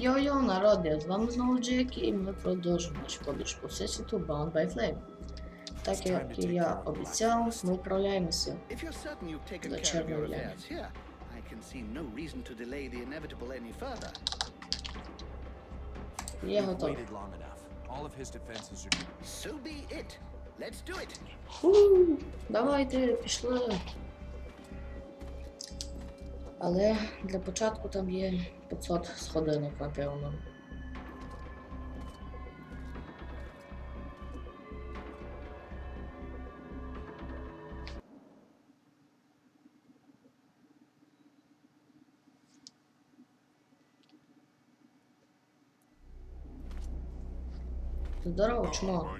Йо-йо, народи, з вами знову Джек і ми продовжуємо нашу подорож по всесвіту Bound by Flame. Так як і я обіцяв, ми відправляємося до Чорної Ляни. Я готов. Фу, давайте, пішли. Але для початку там є 500 сходинок, напевно. Здорово, чмо.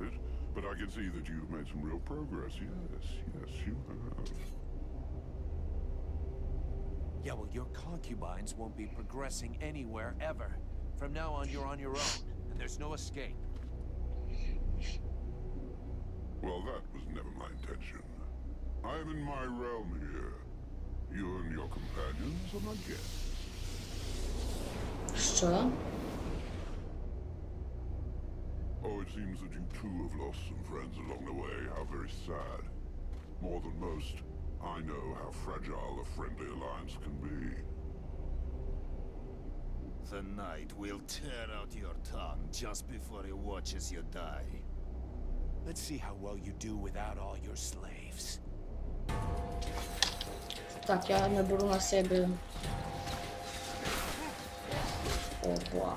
my new protege. So happy you could make it. you took your time about it, but I can see that you've made some real progress. Yes, yes, you have. Yeah, well, your concubines won't be progressing anywhere ever. From now on, you're on your own, and there's no escape. Well, that was never my intention. I am in my realm here. You and your companions are my guests. Що? Oh, it seems that you too have lost some friends along the way. How very sad. More than most, I know how fragile a friendly alliance can be. Tonight we'll tear out your tongue just before he watches you die. Let's see how well you do without all your slaves. Так, я не беру на себе. Опа.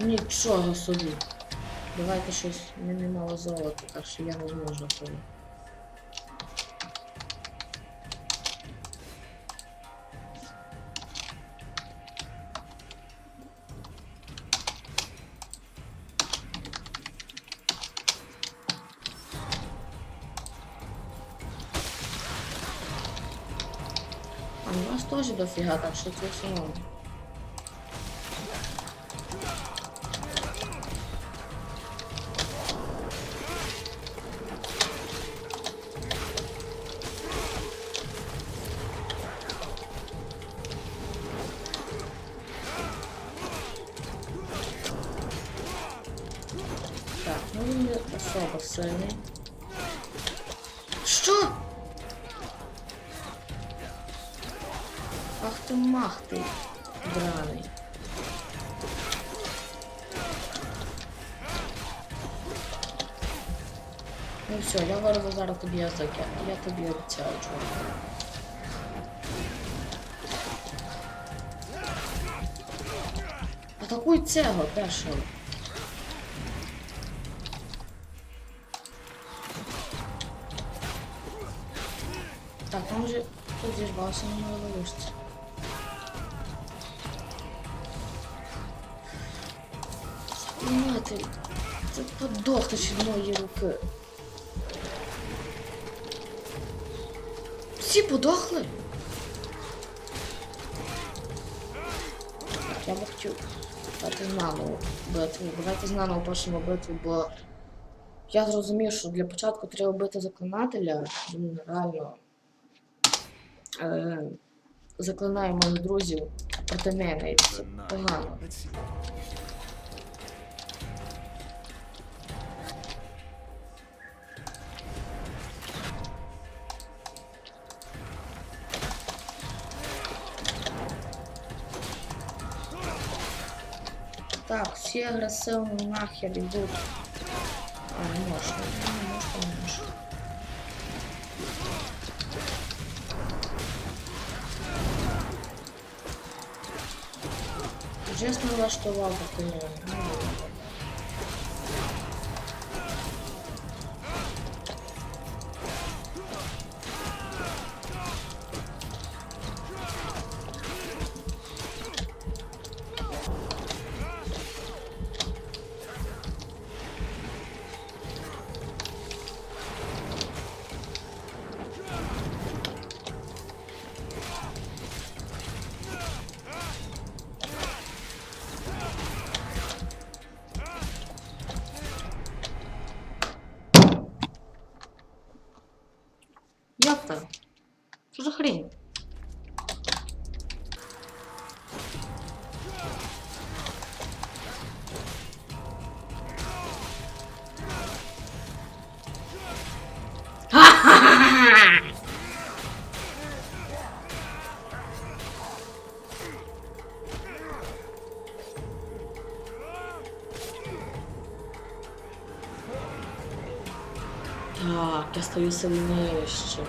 Нічого собі. Давайте щось. Мені мало золота, так що я не зможу того. А у нас теж дофіга, так це все норм. Ах ти мах ти, драний. Ну все, я вирву зараз тобі язик, я, тобі обіцяю, чувак. Атакуй цього першого. Так, там вже тут зірвався на головишці. Мати, це подохнеш від моєї руки. Всі подохли? Я би хотів дати знаново битву. Давайте знаново почнемо битву, бо я зрозумів, що для початку треба бити заклинателя. Він реально е, заклинає моїх друзів проти мене, і це погано. все агрессивные нахер идут. А, не можешь, не можешь, не можешь. Честно, что как реально. swojej ah, senności.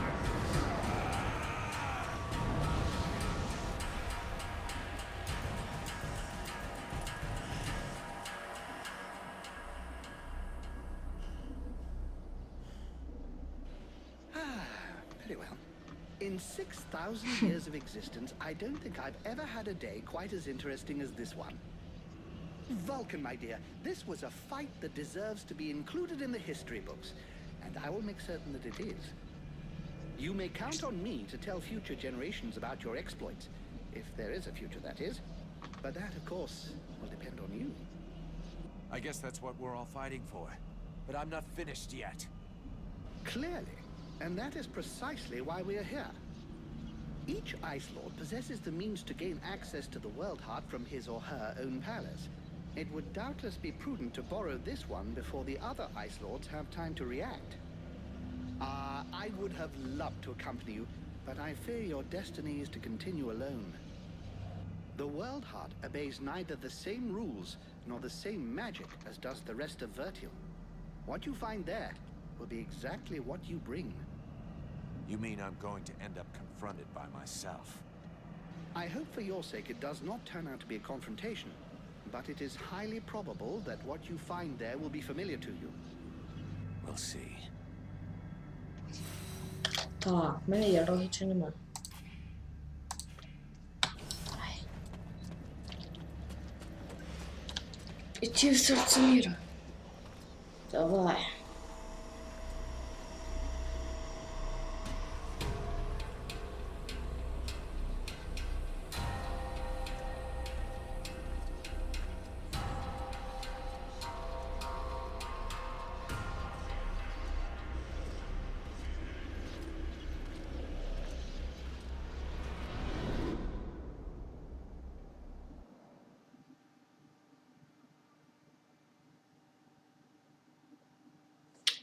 thousand years of existence, I don't think I've ever had a day quite as interesting as this one. Vulcan, my dear, this was a fight that deserves to be included in the history books and I will make certain that it is. You may count on me to tell future generations about your exploits, if there is a future, that is. But that, of course, will depend on you. I guess that's what we're all fighting for. But I'm not finished yet. Clearly. And that is precisely why we are here. Each Ice Lord possesses the means to gain access to the World Heart from his or her own palace. It would doubtless be prudent to borrow this one before the other Ice Lords have time to react. Ah, I would have loved to accompany you, but I fear your destiny is to continue alone. The World Heart obeys neither the same rules nor the same magic as does the rest of Vertial. What you find there will be exactly what you bring. You mean I'm going to end up confronted by myself? I hope for your sake it does not turn out to be a confrontation, but it is highly probable that what you find there will be familiar to you. We'll see. Так, в мене є роги чи нема. Ай. Іти в серце міра. Давай.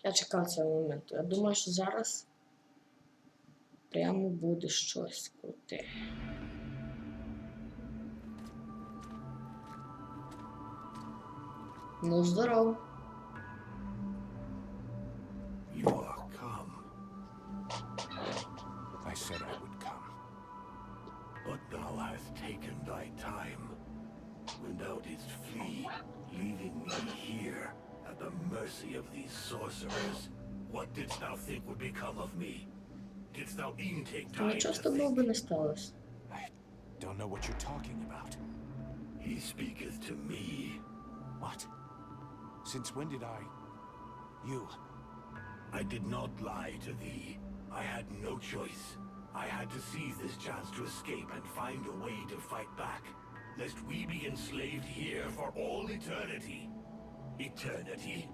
Я чекав цього моменту. Я думаю, що зараз прямо буде щось круте. Ну, здоров. You are come, I said I would come. but thou hast taken thy time. When thou didst flee, leaving me here at the mercy of these sorcerers, what didst thou think would become of me? Didst thou e'en take Та time нічого з to тобою think? би не сталося. I don't know what you're talking about. He speaketh to me. What? Since when did I... You... I did not lie to thee. I had no choice. I had to seize this chance to escape and find a way to fight back, lest we be enslaved here for all eternity. Eternity?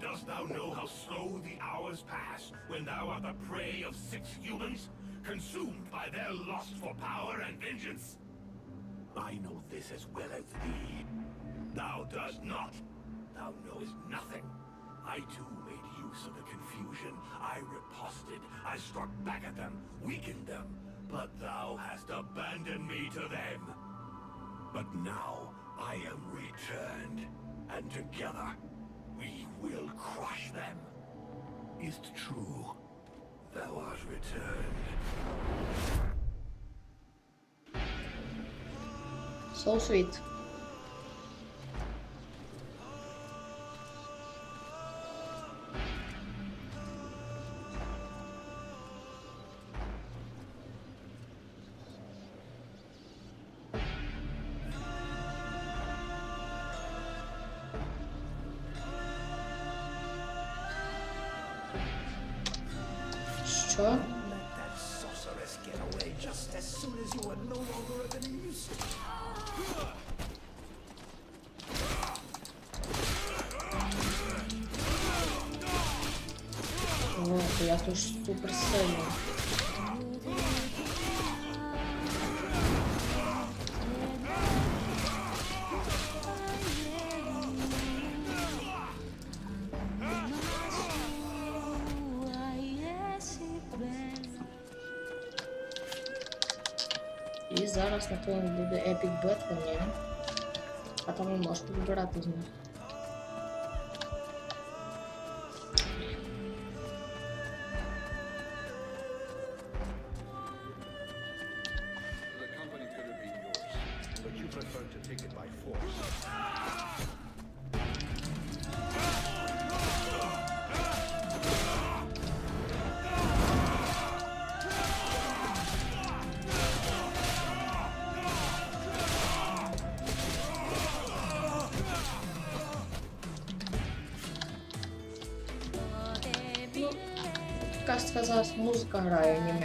Dost thou know how slow the hours pass when thou art the prey of six humans, consumed by their lust for power and vengeance? I know this as well as thee. Thou dost not. Thou knowest nothing. I too made use of the confusion. I riposted. I struck back at them, weakened them. But thou hast abandoned me to them. But now I am returned, and together we will crush them. Is it true? Thou art returned. So sweet. Зараз, напевно, буде епік битва, ні? А там ви можете вибирати з них.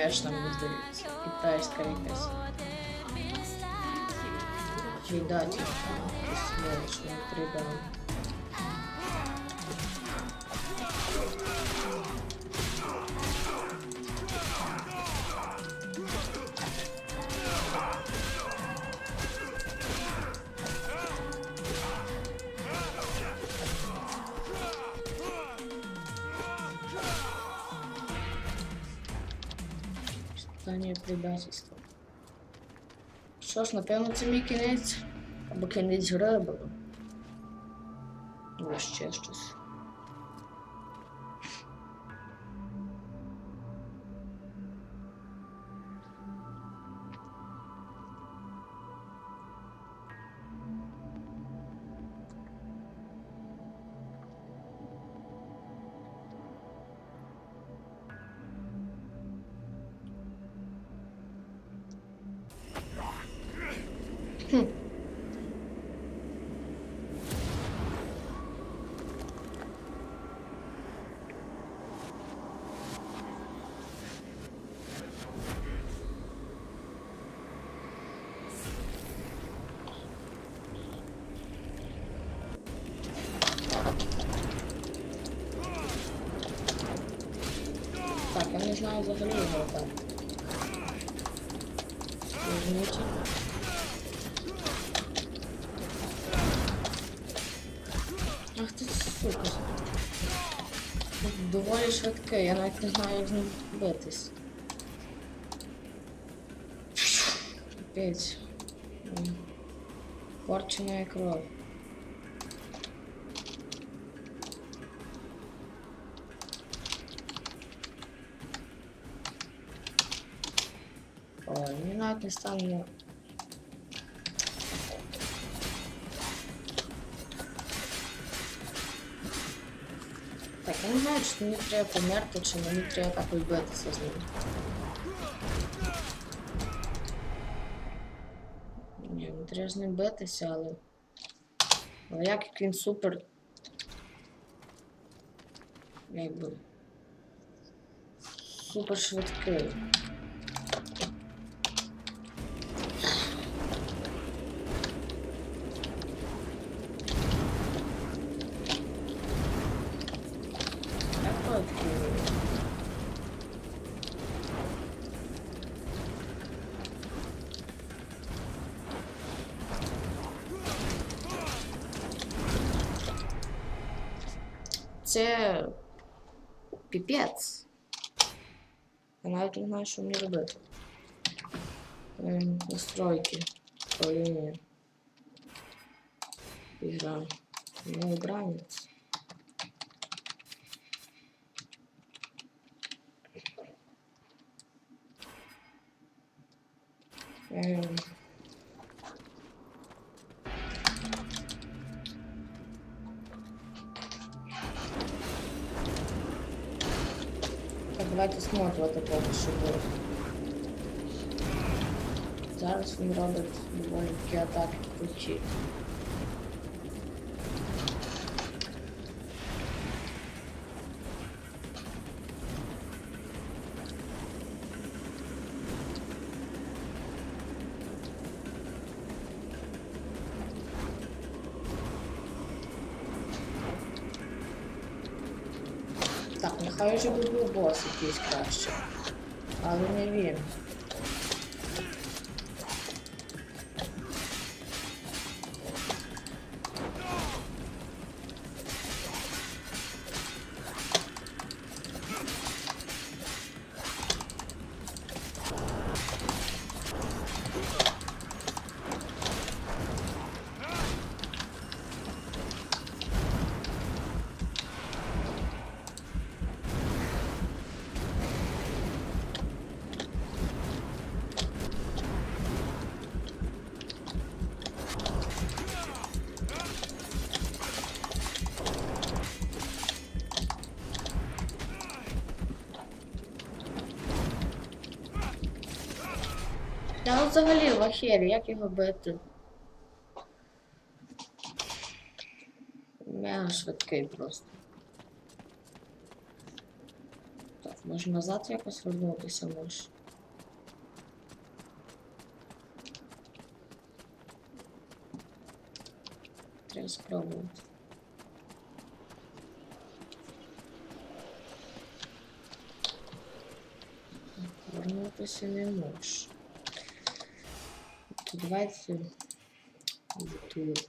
теж нам здається. Китайська якась. Віддати якусь мелочну придам. Треба. Питання предательства. Що ж, напевно, це мій кінець. Або кінець гри, або. Ну, ще щось. Hum. Bacana, mas não, exatamente. Швидке, я навіть не знаю, як з ним битись. Капець. Порчена кров. Ой, мені навіть не стане. Я не знаю, чи мені треба померти, чи мені треба якось битися з ним. Ні, не треба з ним битися, але. Але як як він супер. Якби. Супер швидкий. Це піпець. Я навіть не знаю, що мені робити. Ем, настройки. Управління. Ігра. Ну, границь. Ем. Давайте смотрити поки що буде. Зараз він робить доволі такі атаки круті. Нехай вже би був бос якийсь краще. Але не він. Я от взагалі в ахері, як його бити? Мега швидкий просто. Так, може назад якось вернутися може. Треба спробувати. Вернутися не можу. давайте тут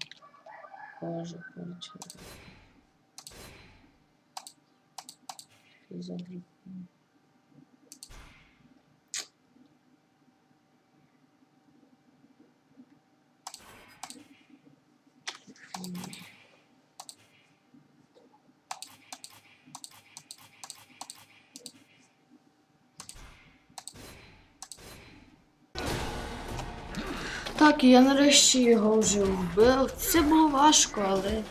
тоже получилось. Загреб... Thank you. Так, я нарешті його вже вбив. Це було важко, але.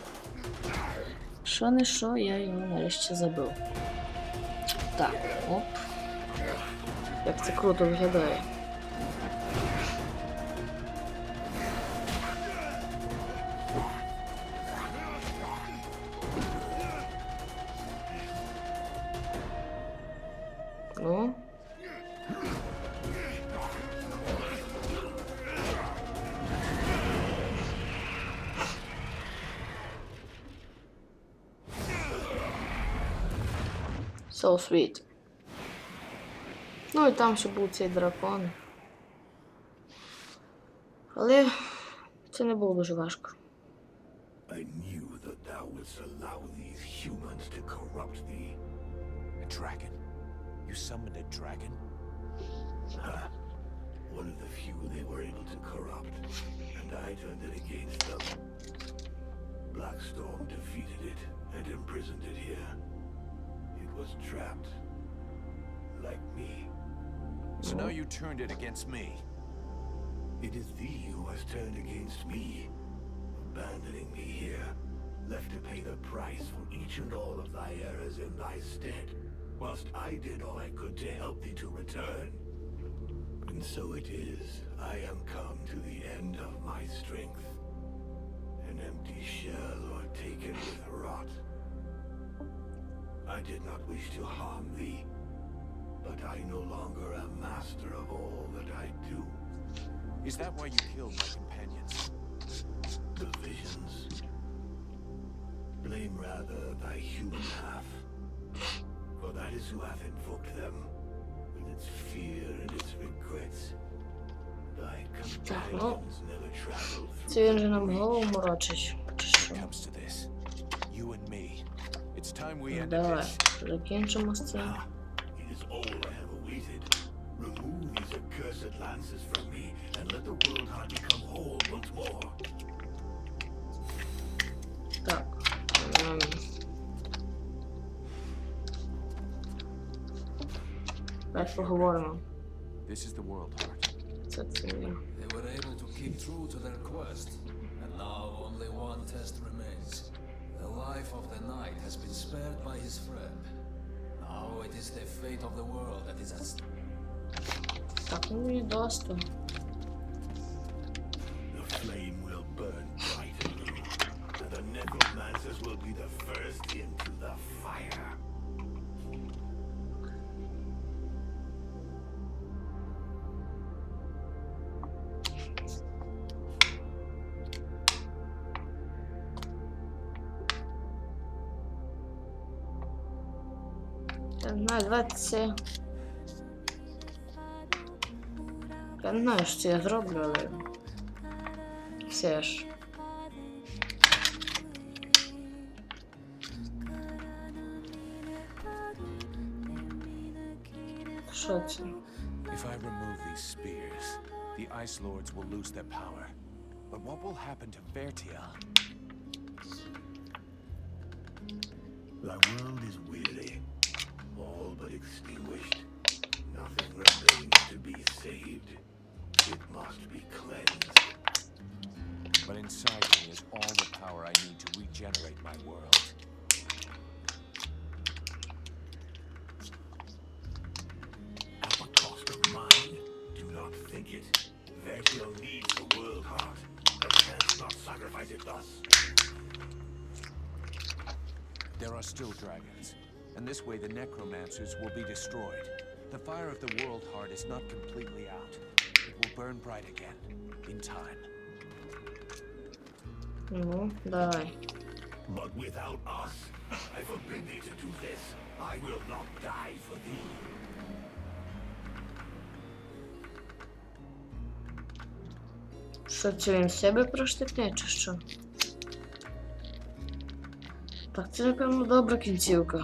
Що не що, я його нарешті забив. Так, оп. Як це круто виглядає. So sweet. Ну і там ще був цей дракон. Але це не було дуже важко. I knew that thou wouldst allow these humans to corrupt thee. A dragon? You summoned a dragon? Ha! One of the few they were able to corrupt, and I turned it against them. Blackstorm defeated it and imprisoned it here. Was trapped. Like me. So now you turned it against me. It is thee who has turned against me, abandoning me here, left to pay the price for each and all of thy errors in thy stead, whilst I did all I could to help thee to return. And so it is, I am come to the end of my strength, an empty shell or taken with rot. I did not wish to harm thee, but I no longer am master of all that I do. Is that why you killed my companions? The visions? Blame rather thy human half, for that is who hath invoked them, with its fear and its regrets. Thy companions never traveled through... When it comes to this, you and me It's time we Ну, ended давай, this. закінчимо з цим. Ah, it is all I have awaited. Remove these accursed lances from me, and let the world heart become whole once more. Так. ем. Давай поговоримо. This is the world heart. Це це я. They were able to keep true to their quest, and now only one test remains. has been spared by his friend. Now it is the fate of the world that is at stake. Tá com Я не знаю, давайте це. Я не знаю, що це я зроблю, але. Все ж. Що це? If I remove these spears, the Ice Lords will lose their power. But what will happen to Vertiel? Thy world is weary, all but extinguished. Nothing remains to be saved. It must be cleansed. But inside me is all the power I need to regenerate my world. At the cost of mine, do not think it. Vergil needs the world heart. I can't not sacrifice it thus. There are still dragons, and this way the necromancers will be destroyed. The fire of the world heart is not completely out. It will burn bright again, in time. Ну, давай. But without us, I forbid thee to do this. I will not die for thee. Що це він себе проштикне, чи що? Так, це, напевно, добра кінцівка.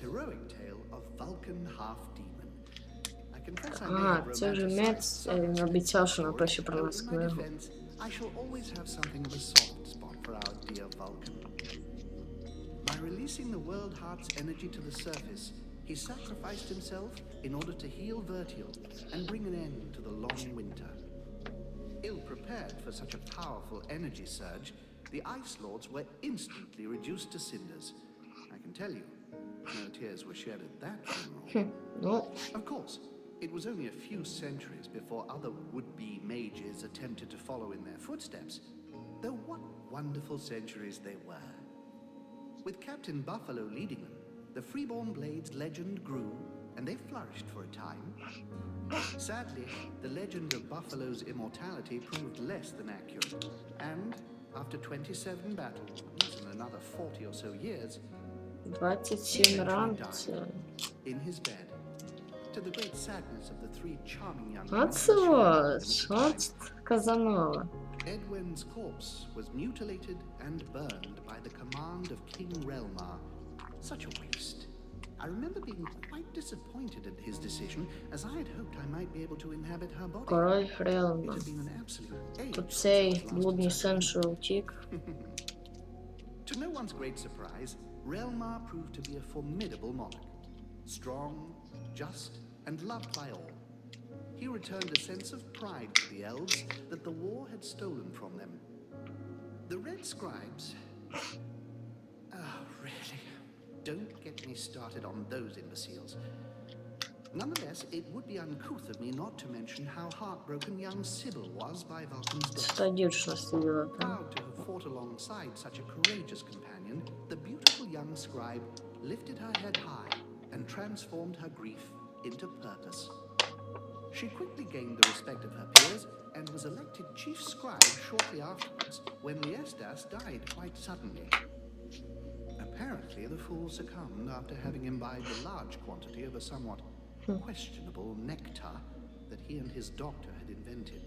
heroic tale of Vulcan Half-Demon. I confess I may А, have це вже romanticized Мец some е, of обіцяв, the що story, напише про though нас in my книгу. defense, I shall always have something of a soft spot for our dear Vulcan. By releasing the World Heart's energy to the surface, he sacrificed himself in order to heal Vertil and bring an end to the long winter. Ill prepared for such a powerful energy surge, the Ice Lords were instantly reduced to cinders. I can tell you, no tears were shed at that funeral. Ну, Of course, it was only a few centuries before other would be mages attempted to follow in their footsteps, though what wonderful centuries they were. With Captain Buffalo leading them, the Freeborn Blades legend grew, and they flourished for a time. Sadly, the legend of Buffalo's immortality proved less than accurate, and after 27 battles and another 40 or so years, 27 ран це. in his bed. To the great sadness of the three charming young А men це who shared от, his от life, Казанова. Edwin's corpse was mutilated and burned by the command of King Relmar. Such a waste. I remember being quite disappointed at his decision, as I had hoped I might be able to inhabit her body. Король It Хрелма. had been an absolute age Тут since I цей was last блудний observed. син, що втік. To no one's great surprise, Relmar proved to be a formidable monarch, strong, just, and loved by all. He returned a sense of pride to the elves that the war had stolen from them. The Red Scribes. Oh, really? Don't get me started on those imbeciles. Nonetheless, it would be uncouth of me not to mention how heartbroken young Sybil was by Vulcan's death. Proud to have fought alongside such a courageous companion, the beautiful young scribe lifted her head high and transformed her grief into purpose. She quickly gained the respect of her peers and was elected chief scribe shortly afterwards when Liestas died quite suddenly. Apparently, the fool succumbed after having imbibed a large quantity of a somewhat hmm. questionable nectar that he and his doctor had invented.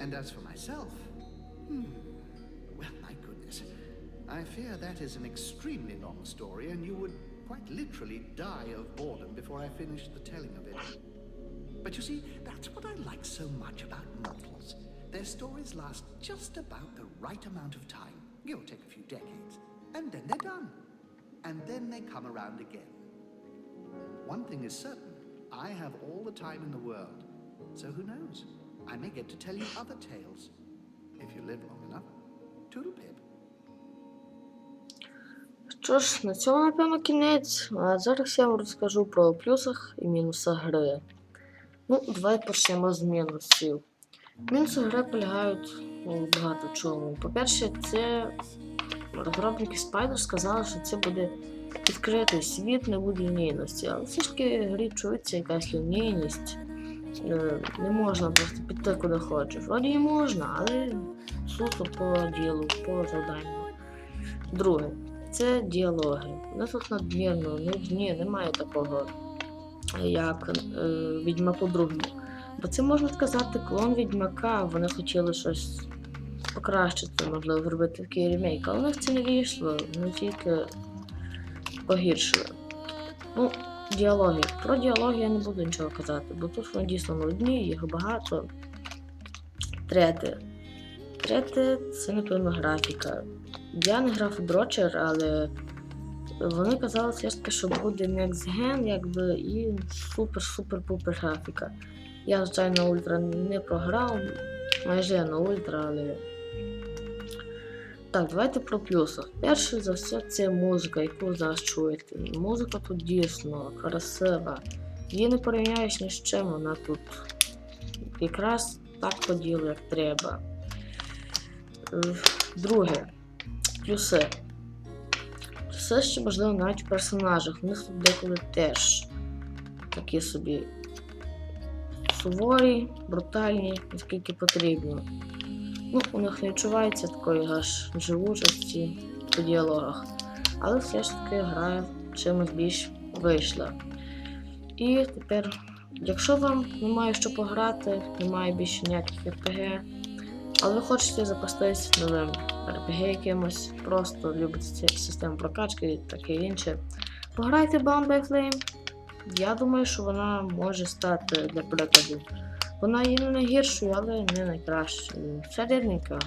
And as for myself, hmm, well, my goodness. I fear that is an extremely long story, and you would quite literally die of boredom before I finished the telling of it. But you see, that's what I like so much about novels. Their stories last just about the right amount of time, or take a few decades, and then they're done. And then they come around again. One thing is certain I have all the time in the world, so who knows? I may get to tell you other tales if you live long enough. Toodle pip. Що ж, на цьому, напевно, кінець. А зараз я вам розкажу про плюсах і мінусах гри. Ну, давай почнемо з мінусів. Мінуси гри полягають у багато чому. По-перше, це розробники Spider сказали, що це буде відкритий світ, не буде лінійності. Але все ж таки грі чується якась лінійність. Е, Не можна просто піти куди хочеш. Вроді і можна, але суто по ділу, по завданню. Друге, це діалоги. Вони тут надмірно, нудні, немає такого, як е, Відьмаку другому. Бо це можна сказати клон Відьмака, вони хотіли щось покращити, можливо, зробити такий ремейк, але у них це не вийшло, вони тільки погіршили. Ну, діалоги. Про діалоги я не буду нічого казати, бо тут вони дійсно нудні, їх багато. Третє. Третє це, напевно, графіка. Я не грав у Дрочер, але вони казали все ж таки, що буде Next Gen, якби, і супер-супер-пупер графіка. Я, звичайно, ультра не програв, майже на ультра, але. Так, давайте про плюси. Перше за все, це музика, яку зараз чуєте. Музика тут дійсно красива. Її не порівняєш ні з чим, вона тут якраз так поділа, як треба. Е, Друге. Плюси. Плюси ще можливо навіть в персонажах. Вони тут деколи теж такі собі суворі, брутальні, наскільки потрібно. Ну, у них не відчувається такої аж живучості по діалогах. Але все ж таки гра чимось більш вийшла. І тепер, якщо вам немає що пограти, немає більше ніяких RPG, але ви хочете запастись новим RPG якимось, просто любите систему прокачки і таке інше, пограйте Bound by Flame. Я думаю, що вона може стати для прикладу. Вона є не найгіршою, але не найкращою. Середненька.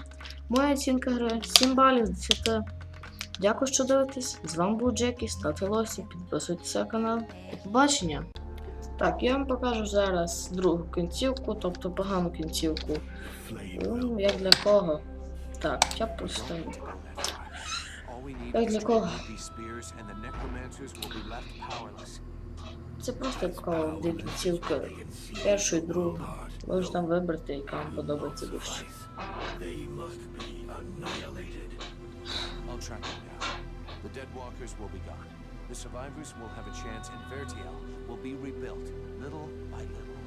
Моя оцінка гри 7 балів з 10. Дякую, що дивитесь. З вами був Джекі, ставте лосі, підписуйтесь на канал. До побачення. Так, я вам покажу зараз другу кінцівку, тобто погану кінцівку. Ну, як для кого? Так, я поставлю. Як для кого? Це просто така дві кінцівки. Першу і другу. Можете там вибрати, яка вам подобається більше. The dead walkers will be gone. The survivors will have a chance, and Vertiel will be rebuilt, little by little.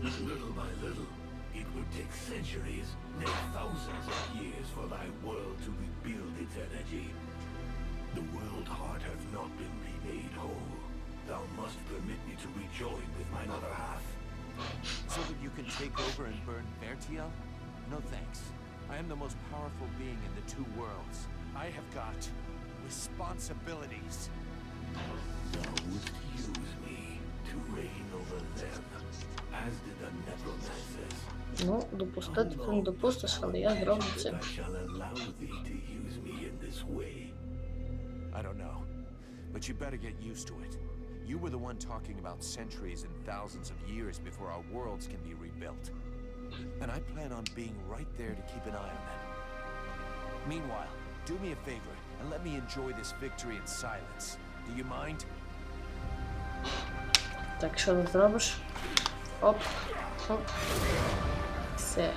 Little by little, it would take centuries, nay thousands of years for thy world to rebuild its energy. The world heart hath not been remade whole. Thou must permit me to rejoin with mine other half. So that you can take over and burn Vertiel? No thanks. I am the most powerful being in the two worlds. I have got responsibilities. Thou wouldst use me to reign over them, as did the necromancers. Ну, допустити ти не допустиш, але я зроблю це. I shall allow thee to use me in this way. I don't know. But you better get used to it. You were the one talking about centuries and thousands of years before our worlds can be rebuilt. And I plan on being right there to keep an eye on them. Meanwhile, do me a favor and let me enjoy this victory in silence. Do you mind? Так, що ти зробиш? Оп, оп. Все.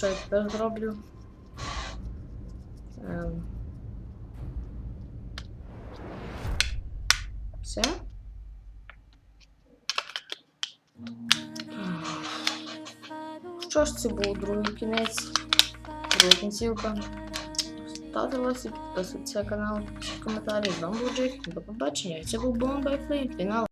Що я тепер зроблю? Ем. Все? Що ж, це був другий кінець, друга кінцівка. Ставте лайк, підписуйтесь на канал, пишіть коментарі, з вами був Джейк, до побачення. Це був by Flame, фінал.